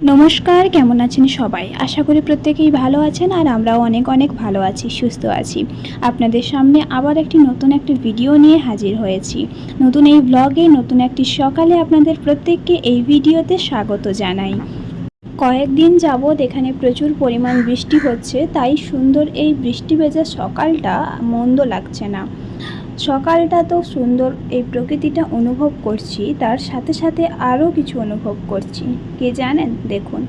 নমস্কার, কেমন আছেন সবাই? আশা করি প্রত্যেকেই ভালো আছেন আর আমরাও অনেক অনেক ভালো আছি, সুস্থ আছি। আপনাদের সামনে আবার একটি নতুন একটি ভিডিও নিয়ে হাজির হয়েছি। নতুন এই ব্লগে নতুন একটি সকালে আপনাদের প্রত্যেককে এই ভিডিওতে স্বাগত জানাই। কয়েকদিন যাবৎ এখানে প্রচুর পরিমাণ বৃষ্টি হচ্ছে, তাই সুন্দর এই বৃষ্টি ভেজা সকালটা মন্দ লাগছে না। সকালটা তো সুন্দর, এই প্রকৃতিটা অনুভব করছি, তার সাথে সাথে আরও কিছু অনুভব করছি। কে জানেন? দেখুন,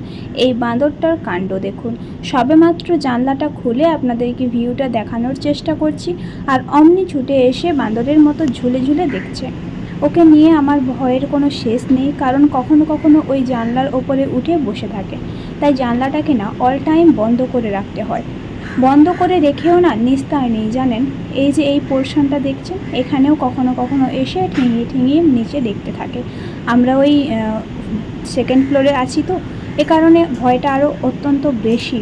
এই বাঁদরটার কাণ্ড দেখুন। সবেমাত্র জানলাটা খুলে আপনাদেরকে ভিউটা দেখানোর চেষ্টা করছি, আর অমনি ছুটে এসে বাঁদরের মতো ঝুলে ঝুলে দেখছে। ওকে নিয়ে আমার ভয়ের কোনো শেষ নেই, কারণ কখনো কখনো ওই জানলার ওপরে উঠে বসে থাকে। তাই জানলাটাকে না অল টাইম বন্ধ করে রাখতে হয়। বন্ধ করে রেখেও না, নিস্তার নেই, জানেন? এই যে এই পোর্শনটা দেখছেন, এখানেও কখনো কখনো এসে ঠেঙিয়ে ঠেঙিয়ে নিচে দেখতে থাকে। আমরা ওই সেকেন্ড ফ্লোরে আছি তো, এ কারণে ভয়টা আরও অত্যন্ত বেশি।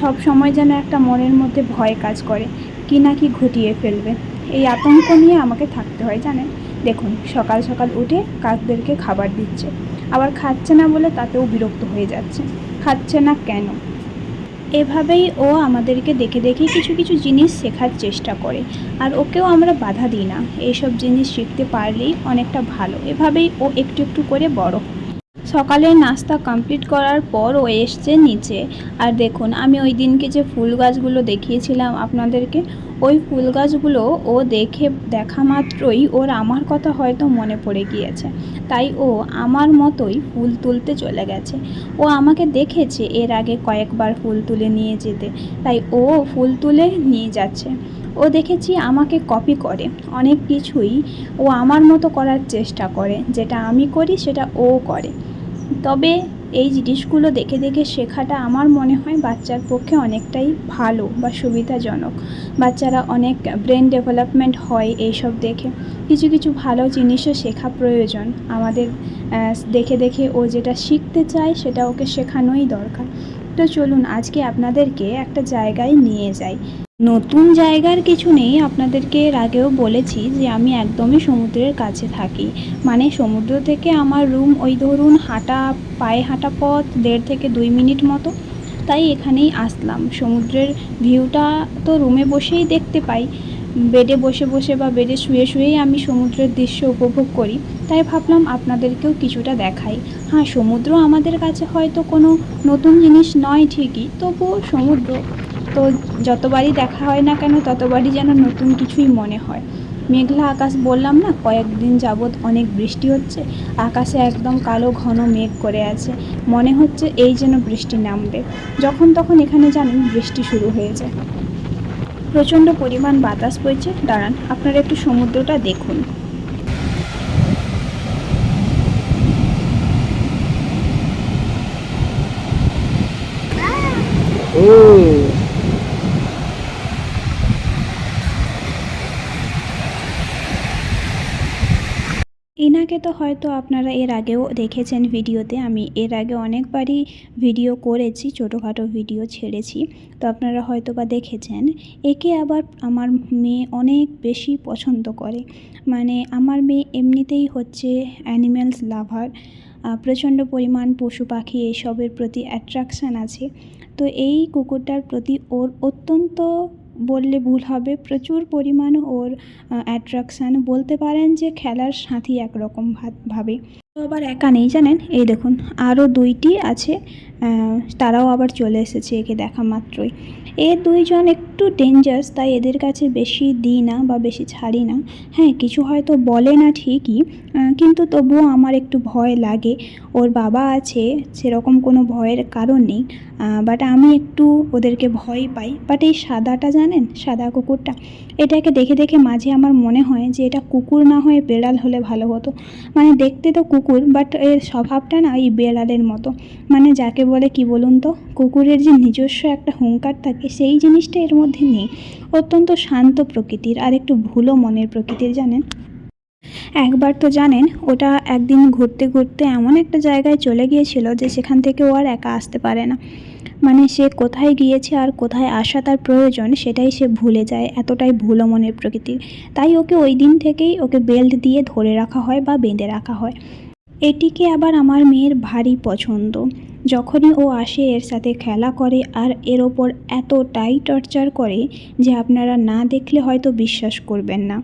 সব সময় যেন একটা মনের মধ্যে ভয় কাজ করে, কি না কি ঘটিয়ে ফেলবে। এই আতঙ্ক নিয়ে আমাকে থাকতে হয়, জানেন? দেখুন, সকাল সকাল উঠে কাকদেরকে খাবার দিচ্ছে। আবার খাচ্ছে না বলে তাতেও বিরক্ত হয়ে যাচ্ছে। খাচ্ছে না কেন? এভাবেই ও আমাদেরকে দেখে দেখে কিছু কিছু জিনিস শেখার চেষ্টা করে। আর ওকেও আমরা বাধা দিই না। এইসব জিনিস শিখতে পারলেই অনেকটা ভালো। এভাবেই ও একটু একটু করে বড়। সকালের নাস্তা কমপ্লিট করার পর ও এসছে নিচে। আর দেখুন, আমি ওই দিনকে যে ফুল গাছগুলো দেখিয়েছিলাম আপনাদেরকে ওই ফুল গাছগুলো ও দেখে দেখা মাত্রই ওর আমার কথা হয়তো মনে পড়ে গিয়েছে। তাই ও আমার মতোই ফুল তুলতে চলে গেছে। ও আমাকে দেখেছে এর আগে কয়েকবার ফুল তুলে নিয়ে যেতে। তাই ও ফুল তুলে নিয়ে যাচ্ছে। ও দেখেছি আমাকে কপি করে। অনেক কিছুই ও আমার মতো করার চেষ্টা করে। যেটা আমি করি, সেটা ও করে। তবে এই জিনিসগুলো দেখে দেখে শেখাটা আমার মনে হয় বাচ্চার পক্ষে অনেকটাই ভালো বা সুবিধাজনক। বাচ্চারা অনেক ব্রেন ডেভেলপমেন্ট হয় এইসব দেখে। কিছু কিছু ভালো জিনিসও শেখা প্রয়োজন। আমাদের দেখে দেখে ও যেটা শিখতে চায় সেটা ওকে শেখানোই দরকার। তো চলুন, আজকে আপনাদেরকে একটা জায়গায় নিয়ে যাই। নতুন জায়গার কিছু নেই, আপনাদেরকে এর আগেও বলেছি যে আমি একদমই সমুদ্রের কাছে থাকি। মানে সমুদ্র থেকে আমার রুম ওই ধরুন হাঁটা, পায়ে হাঁটা পথ, দেড় থেকে দুই মিনিট মতো, তাই এখানেই আসলাম। সমুদ্রের ভিউটা তো রুমে বসেই দেখতে পাই। বেডে বসে বসে বা বেডে শুয়ে শুয়েই আমি সমুদ্রের দৃশ্য উপভোগ করি, তাই ভাবলাম আপনাদেরকেও কিছুটা দেখাই। হ্যাঁ সমুদ্র আমাদের কাছে হয়তো কোনো নতুন জিনিস নয় ঠিকই, তবুও সমুদ্র তো যতবারই দেখা হয় না কেন ততবারই যেন নতুন কিছুই মনে হয়। মেঘলা আকাশ বললাম না, কয়েকদিন যাবৎ অনেক বৃষ্টি হচ্ছে, আকাশে একদম কালো ঘন মেঘ করে আছে, মনে হচ্ছে এই যেন বৃষ্টি নামবে। যখন তখন এখানে জানেন বৃষ্টি শুরু হয়ে যায়। প্রচণ্ড পরিমাণ বাতাস বইছে। দাঁড়ান আপনারা একটু সমুদ্রটা দেখুন। ও। এনাকে তো হয়তো আপনারা এর আগেও দেখেছেন ভিডিওতে। আমি এর আগে অনেকবারই ভিডিও করেছি, ছোটোখাটো ভিডিও ছেড়েছি। তো আপনারা হয়তো বা দেখেছেন। একে আবার আমার মেয়ে অনেক বেশি পছন্দ করে। মানে আমার মেয়ে এমনিতেই হচ্ছে অ্যানিম্যালস লাভার প্রচণ্ড পরিমাণ পশু পাখি এইসবের প্রতি অ্যাট্রাকশান আছে। তো এই কুকুরটার প্রতি ওর অত্যন্ত বললে ভুল হবে। প্রচুর পরিমাণ ওর অ্যাট্রাকশান বলতে পারেন যে খেলার সাথী একরকম ভাব- আবার একা নেই জানেন? এই দেখুন আরও দুইটি আছে তারাও আবার চলে এসেছে একে দেখা মাত্রই। এ দুইজন একটু ডেঞ্জারাস তাই এদের কাছে বেশি দিই না বা বেশি ছাড়ি না। হ্যাঁ কিছু হয়তো বলে না ঠিকই কিন্তু তবুও আমার একটু ভয় লাগে। ওর বাবা আছে, সেরকম কোনো ভয়ের কারণ নেই বাট আমি একটু ওদেরকে ভয় পাই। বাট এই সাদাটা জানেন? সাদা কুকুরটা। এটাকে দেখে দেখে মাঝে আমার মনে হয় যে এটা কুকুর না হয়ে বেড়াল হলে ভালো হতো। মানে দেখতে তো কুকুর বাট এর স্বভাবটা না এই বেড়ালের মতো। মানে যাকে বলে কি বলুন তো, কুকুরের যে নিজস্ব একটা হুঙ্কার থাকে, সেই জিনিসটা এর মধ্যে নেই। অত্যন্ত শান্ত প্রকৃতির, আর একটু ভুলো মনের প্রকৃতির, জানেন? একবার তো জানেন, ওটা একদিন ঘুরতে ঘুরতে এমন একটা জায়গায় চলে গিয়েছিল যে সেখান থেকে ও আর একা আসতে পারে না। মানে সে কোথায় গিয়েছে আর কোথায় আসা তার প্রয়োজন, সেটাই সে ভুলে যায়, এতটাই ভুলো মনের প্রকৃতির। তাই ওকে ওই দিন থেকেই ওকে বেল্ট দিয়ে ধরে রাখা হয় বা বেঁধে রাখা হয়। এটিকে আবার আমার মেয়ের ভারী পছন্দ। যখনই ও আসে এর সাথে খেলা করে আর এর ওপর এতটাই টর্চার করে যে আপনারা না দেখলে হয়তো বিশ্বাস করবেন না।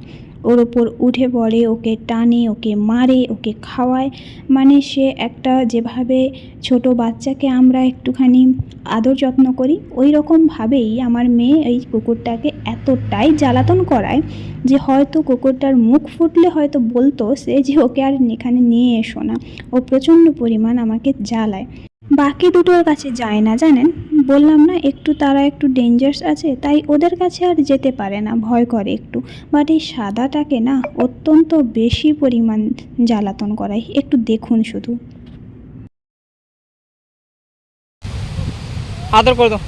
ওর ওপর উঠে পড়ে, ওকে টানে, ওকে মারে, ওকে খাওয়ায়। মানে সে একটা যেভাবে ছোট বাচ্চাকে আমরা একটুখানি আদর যত্ন করি ওই রকমভাবেই আমার মেয়ে এই কুকুরটাকে এতটাই জ্বালাতন করায় যে হয়তো কুকুরটার মুখ ফুটলে হয়তো বলতো সে যে ওকে আর এখানে নিয়ে এসো না। ও প্রচণ্ড পরিমাণ আমাকে জ্বালায়। বাকি দুটোর কাছে যায় না, জানেন? বললাম না, একটু তারা একটু ডেঞ্জার্স আছে, তাই ওদের কাছে আর যেতে পারে না, ভয় করে একটু। বাট এই সাদাটাকে না, অত্যন্ত বেশি পরিমাণ জ্বালাতন করাই। একটু দেখুন শুধু। আদর করে দাও।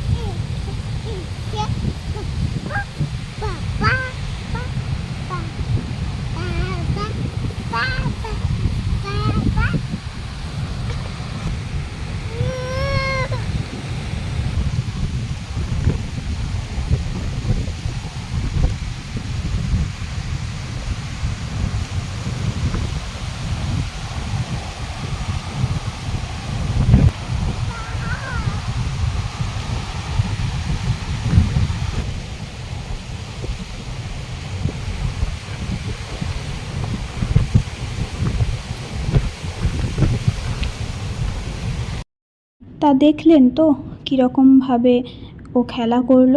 তা দেখলেন তো? কীরকমভাবে ও খেলা করল?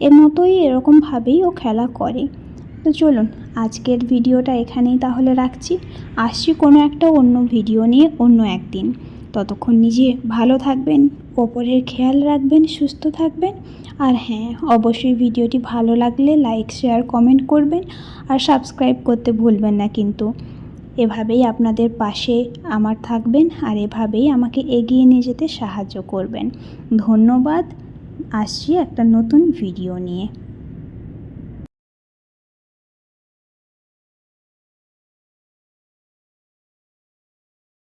এর মতোই এরকমভাবেই ও খেলা করে। তো চলুন, আজকের ভিডিওটা এখানেই তাহলে রাখছি। আসছি কোনো একটা অন্য ভিডিও নিয়ে অন্য একদিন। ততক্ষণ নিজে ভালো থাকবেন, ওপরের খেয়াল রাখবেন, সুস্থ থাকবেন। আর হ্যাঁ অবশ্যই ভিডিওটি ভালো লাগলে লাইক, শেয়ার, কমেন্ট করবেন। আর সাবস্ক্রাইব করতে ভুলবেন না কিন্তু। এভাবেই আপনাদের পাশে আমার থাকবেন আর এভাবেই আমাকে এগিয়ে নিয়ে যেতে সাহায্য করবেন। ধন্যবাদ। আসছি একটা নতুন ভিডিও নিয়ে।